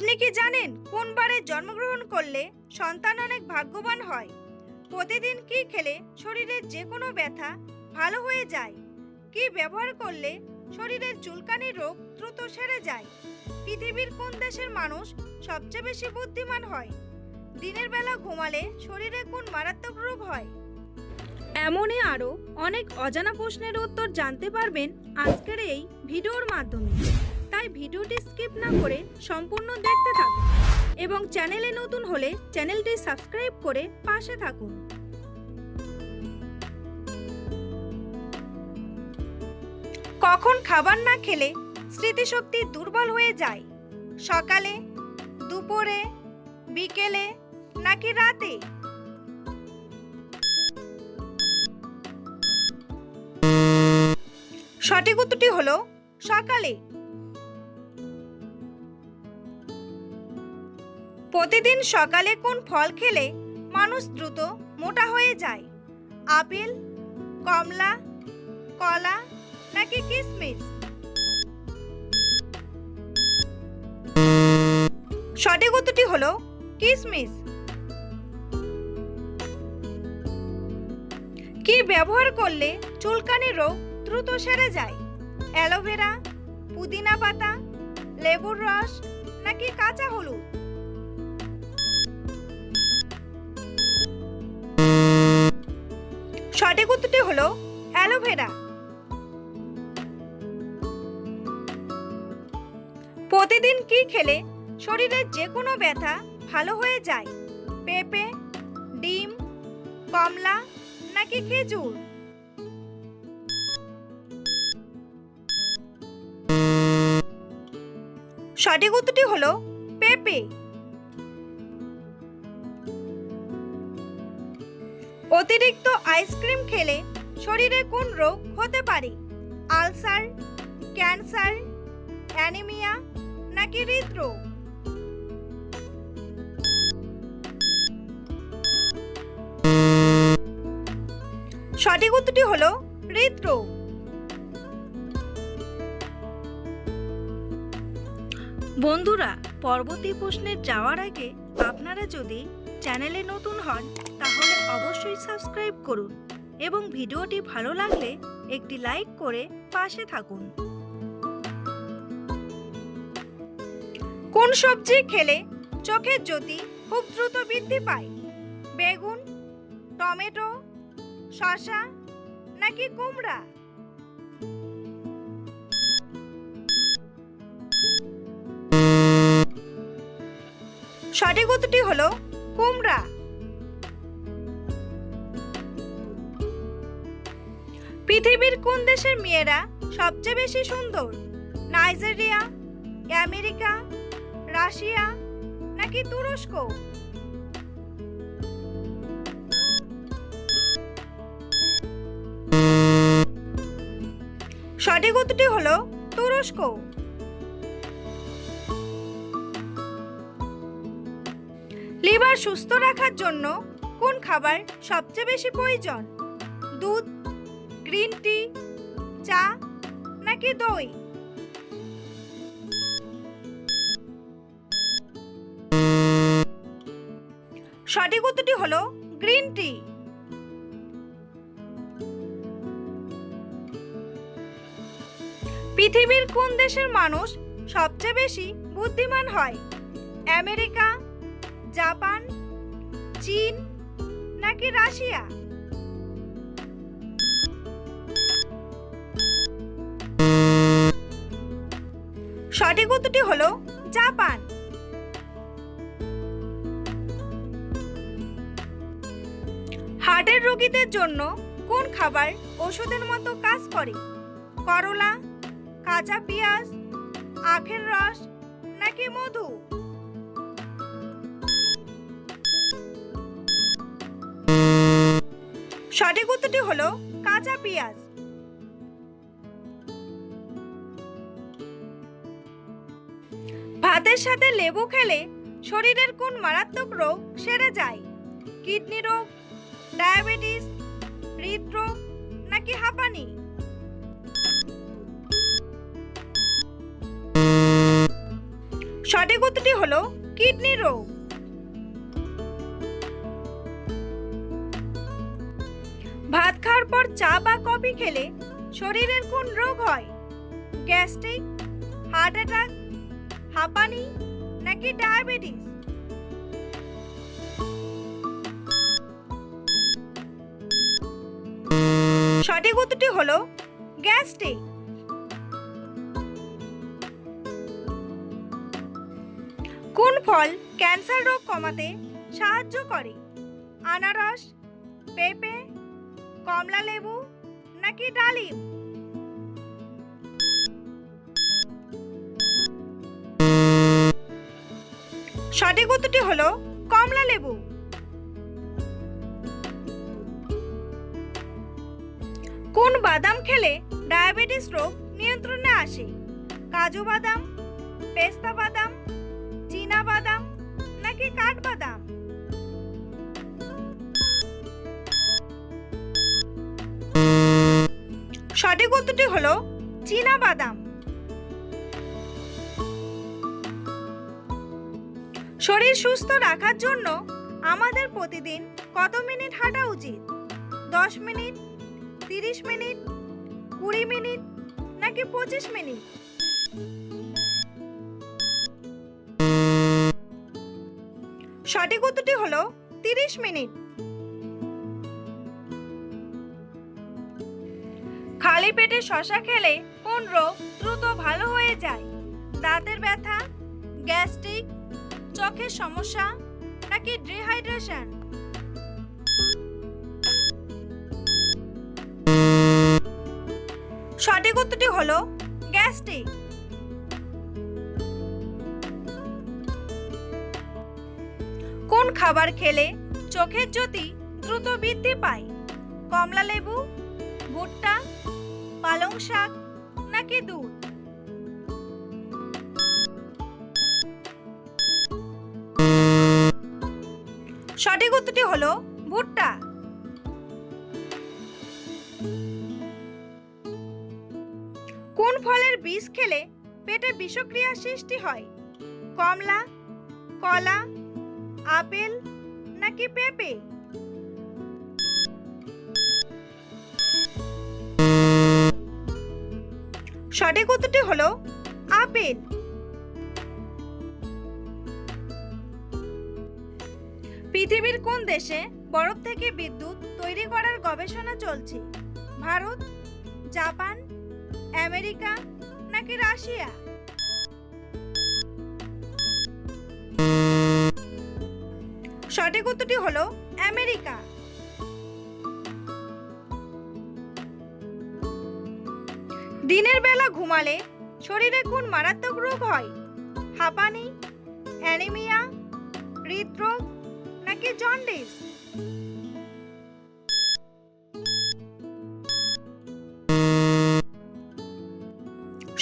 আপনি কি জানেন কোন বারে জন্মগ্রহণ করলে সন্তান অনেক ভাগ্যবান হয়? প্রতিদিন কি খেলে শরীরের যে কোনো ব্যথা ভালো হয়ে যায়? কি ব্যবহার করলে শরীরের চুলকানি রোগ দ্রুত সেরে যায়? পৃথিবীর কোন দেশের মানুষ সবচেয়ে বেশি বুদ্ধিমান হয়? দিনের বেলা ঘুমালে শরীরে কোন মারাত্মক রোগ হয়? এমনই আরও অনেক অজানা প্রশ্নের উত্তর জানতে পারবেন আজকের এই ভিডিওর মাধ্যমে। ভিডিওটি স্কিপ না করে সম্পূর্ণ দেখতে থাকুন এবং চ্যানেলে নতুন হলে চ্যানেলটি সাবস্ক্রাইব করে পাশে থাকুন। কখন খাবার না খেলে স্মৃতিশক্তি দুর্বল হয়ে যায়? সকালে, দুপুরে, বিকেলে, নাকি রাতে? সঠিক উত্তরটি হলো সকালে। প্রতিদিন সকালে কোন ফল খেলে মানুষ দ্রুত মোটা হয়ে যায়? আপেল, কমলা, কলা নাকি কিশমিশ সঠিক উত্তরটি হলো কিশমিশ কি ব্যবহার করলে চুলকানি রোগ দ্রুত সেরে যায়? অ্যালোভেরা, পুদিনা পাতা, লেবুর রস নাকি কাঁচা হলুদ? সঠিক উত্তরটি হলো অ্যালোভেরা। প্রতিদিন কি খেলে শরীরের যে কোনো ব্যথা ভালো হয়ে যায়? পেঁপে, ডিম, কমলা নাকি খেজুর? সঠিক উত্তরটি হলো পেঁপে। অতিরিক্ত আইসক্রিম খেলে শরীরে কোন রোগ হতে পারে? আলসার, ক্যান্সার, অ্যানিমিয়া নাকি হৃদরোগ? সঠিক উত্তরটি হলো হৃদরোগ। বন্ধুরা, পরবর্তী প্রশ্নে যাওয়ার আগে আপনারা যদি চ্যানেলে নতুন হন তাহলে অবশ্যই সাবস্ক্রাইব করুন এবং ভিডিওটি ভালো লাগলে একটি লাইক করে পাশে থাকুন। কোন সবজি খেলে চোখের জ্যোতি খুব দ্রুত বৃদ্ধি পায়? বেগুন, টমেটো, শসা নাকি কুমড়া? সঠিক উত্তরটি হলো কুমড়া। পৃথিবীর কোন দেশের মেয়েরা সবচেয়ে বেশি সুন্দর? নাইজেরিয়া, আমেরিকা, রাশিয়া নাকি তুরস্ক? সঠিক উত্তরটি হলো তুরস্ক। লিভার সুস্থ রাখার জন্য কোন খাবার সবচেয়ে বেশি প্রয়োজন? দুধ গ্রিন টি, চা নাকি দই? সঠিক উত্তরটি হলো গ্রিন টি। পৃথিবীর কোন দেশের মানুষ সবচেয়ে বেশি বুদ্ধিমান হয়? আমেরিকা, জাপান, চীন নাকি রাশিয়া? সঠিক উত্তরটি হলো জাপান। হার্টের রোগীদের জন্য কোন খাবার ওষুধের মতো কাজ করে? করলা, কাঁচা পেঁয়াজ, আখের রস নাকি মধু? সঠিক উত্তরটি হলো কাঁচা পেঁয়াজ। ভাতের সাথে লেবু খেলে শরীরের কোন মারাত্মক রোগ সেরে যায়? কিডনি রোগ, ডায়াবেটিস, হৃদরোগ নাকি হাঁপানি? সঠিক উত্তরটি হলো কিডনি রোগ। ভাত খাওয়ার পর চা বা কফি খেলে শরীরের কোন রোগ হয়? গ্যাস্ট্রিক, হার্ট অ্যাটাক হাঁপানি নাকি ডায়াবেটিস? সঠিক উত্তরটি হলো গ্যাস্ট্রিক। কোন ফল ক্যান্সার রোগ কমাতে সাহায্য করে? আনারস, পেঁপে কমলা লেবু নাকি ডালিম? সঠিক উত্তরটি হলো কমলা লেবু। কোন বাদাম খেলে ডায়াবেটিস রোগ নিয়ন্ত্রণে আসে? কাজু বাদাম, পেস্তা বাদাম, চীনা বাদাম নাকি কাঠবাদাম সঠিক উত্তরটি হলো চীনা বাদাম। শরীর সুস্থ রাখার জন্য আমাদের প্রতিদিন কত মিনিট হাঁটা উচিত? দশ মিনিট, তিরিশ মিনিট, কুড়ি মিনিট, নাকি পঁচিশ মিনিট? সঠিক উত্তরটি হলো তিরিশ মিনিট। খালি পেটে শশা খেলে কোন রোগ দ্রুত ভালো হয়ে যায়। দাঁতের ব্যথা, গ্যাস্ট্রিক চোখের সমস্যা নাকি ডিহাইড্রেশন সঠিক উত্তরটি হলো গ্যাস্ট্রিক। কোন খাবার খেলে চোখের জ্যোতি দ্রুত বৃদ্ধি পায়? কমলা লেবু, ভুট্টা, পালং শাক নাকি দুধ? সঠিক উত্তরটি হলো ভুট্টা। কোন ফলের বীজ খেলে পেটে বিষক্রিয়া সৃষ্টি হয়? কমলা, কলা, আপেল নাকি পেঁপে? সঠিক উত্তরটি হলো আপেল। পৃথিবীর কোন দেশে বরফ থেকে বিদ্যুৎ তৈরি করার গবেষণা চলছে? ভারত, জাপান, আমেরিকা নাকি রাশিয়া? সঠিক উত্তরটি হলো আমেরিকা। দিনের বেলা ঘুমালে শরীরে কোন মারাত্মক রোগ হয়? হাঁপানি, অ্যানিমিয়া, হৃদরোগ নাকি জন্ডিস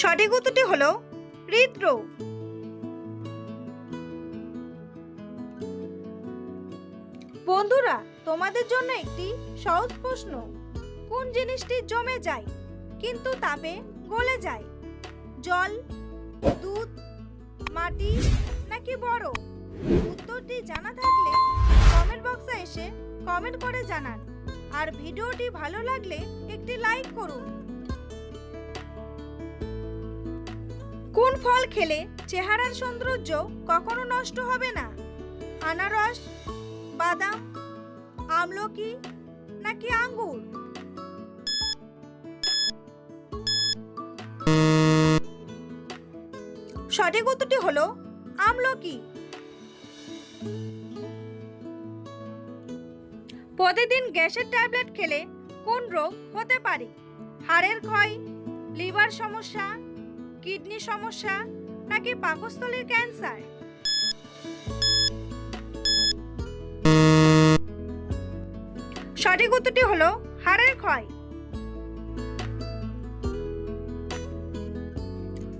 সঠিক উত্তরটি হলো হৃদরোগ। বন্ধুরা, তোমাদের জন্য একটি সহজ প্রশ্ন। কোন জিনিসটি জমে যায়, কিন্তু তাপে গলে যায়? জল, দুধ, মাটি, নাকি বরফ? উত্তরটি জানা থাকলে কমেন্ট বক্সে এসে কমেন্ট করে জানান। আর ভিডিওটি ভালো লাগলে একটি লাইক করুন। কোন ফল খেলে চেহারার সৌন্দর্য কখনো নষ্ট হবে না? আনারস, বাদাম, আমলকি নাকি আঙ্গুর? সঠিক উত্তরটি হলো আমলকি। প্রতিদিন গ্যাসের ট্যাবলেট খেলে কোন রোগ হতে পারে? হাড়ের ক্ষয়, লিভার সমস্যা, কিডনি সমস্যা, নাকি পাকস্থলীর ক্যান্সার? সঠিক উত্তরটি হলো হাড়ের ক্ষয়।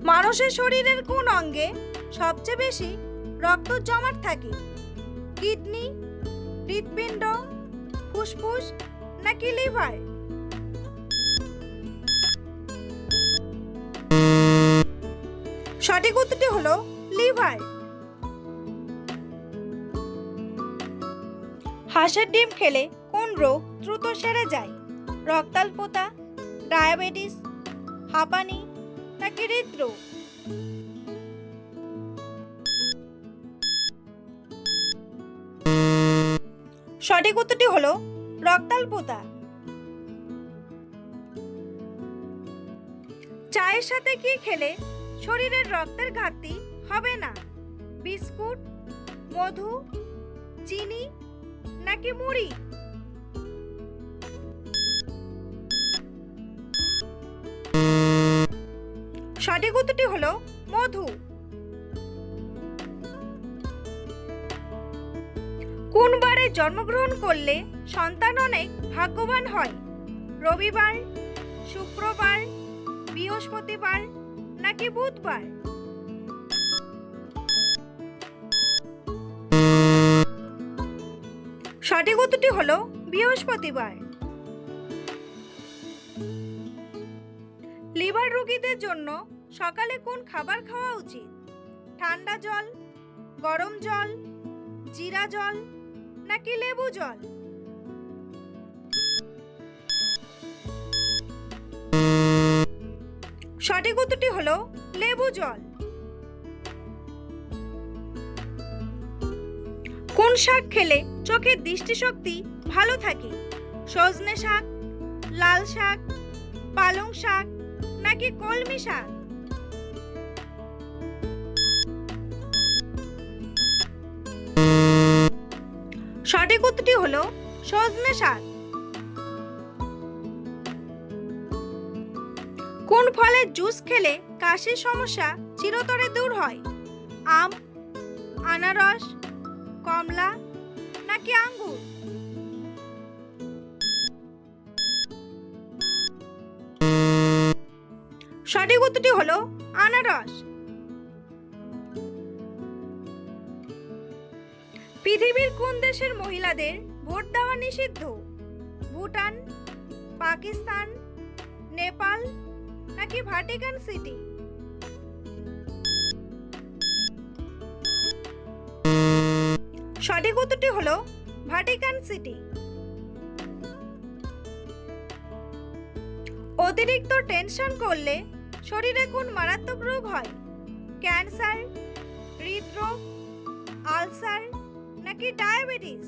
মানুষের শরীরের কোন অঙ্গে সবচেয়ে বেশি রক্ত জমাট থাকে? কিডনি, হৃৎপিণ্ড ফুসফুস নাকি লিভার? সঠিক উত্তরটি হলো লিভার। হাঁসের ডিম খেলে কোন রোগ দ্রুত সেরে যায়? রক্তাল্পতা, ডায়াবেটিস, হাঁপানি নাকি হৃদরোগ? সঠিক উত্তরটি হলো রক্তাল্পতা চায়ের সাথে কি খেলে শরীরের রক্তের ঘাটতি হবে না? বিস্কুট, মধু, চিনি নাকি মুড়ি? সঠিক উত্তরটি হলো মধু। কোন বারে জন্মগ্রহণ করলে সন্তান অনেক ভাগ্যবান হয়? রবিবার, শুক্রবার, বৃহস্পতিবার নাকি বুধবার? সঠিক উত্তরটি হলো বৃহস্পতিবার। লিভার রোগীদের জন্য সকালে কোন খাবার খাওয়া উচিত? ঠান্ডা জল, গরম জল, জিরা জল নাকি লেবু জল। সঠিক উত্তরটি হলো লেবু জল। কোন শাক খেলে চোখের দৃষ্টিশক্তি ভালো থাকে? সজনে শাক, লাল শাক, পালং শাক নাকি কলমি শাক? সঠিক উত্তরটি হলো সজনে শাক। কোন ফলের জুস খেলে কাশির সমস্যা চিরতরে দূর হয়? আম, আনারস, কমলা নাকি আঙ্গুর? সঠিক উত্তরটি হলো আনারস। পৃথিবীর কোন দেশের মহিলাদের ভোট দেওয়া নিষিদ্ধ? ভুটান, পাকিস্তান, নেপাল নাকি ভাটিকান সিটি? সঠিক উত্তরটি হলো ভাটিকান সিটি। অতিরিক্ত টেনশন করলে শরীরে কোন মারাত্মক রোগ হয়? ক্যান্সার, হৃদরোগ, আলসার নাকি ডায়াবেটিস?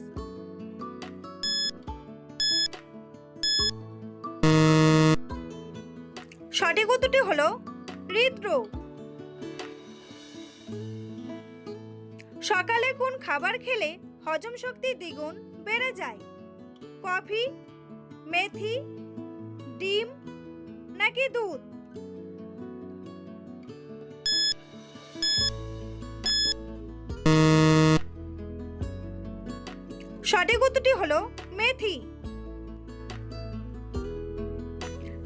সঠিক উত্তরটি হলো হৃদরোগ। সকালে কোন খাবার খেলে হজম শক্তি দ্বিগুণ বেড়ে যায়? কফি, মেথি, ডিম নাকি দুধ? সঠিক উত্তরটি হলো মেথি।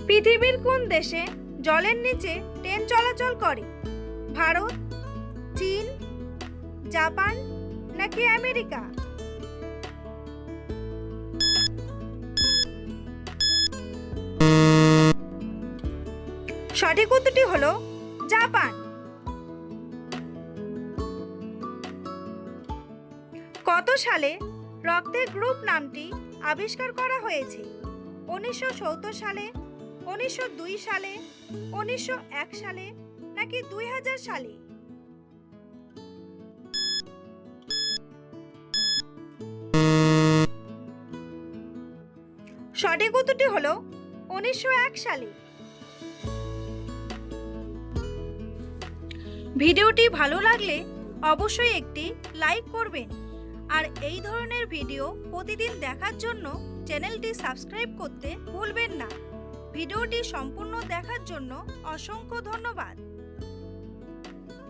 পৃথিবীর কোন দেশে জলের নিচে ট্রেন চলাচল করে? ভারত, চীন, জাপান নাকি আমেরিকা? সঠিক উত্তরটি হলো জাপান। কত সালে রক্তের গ্রুপ নামটি আবিষ্কার করা হয়েছে উনিশশো সত্তর সালে, উনিশশো দুই সালে, উনিশশো এক সালে নাকি দুই হাজার সালে? সঠিক উত্তরটি হলো উনিশশো সালে। ভিডিওটি ভালো লাগলে অবশ্যই একটি লাইক করবেন। আর এই ধরনের ভিডিও প্রতিদিন দেখার জন্য চ্যানেলটি সাবস্ক্রাইব করতে ভুলবেন না। ভিডিওটি সম্পূর্ণ দেখার জন্য অসংখ্য ধন্যবাদ।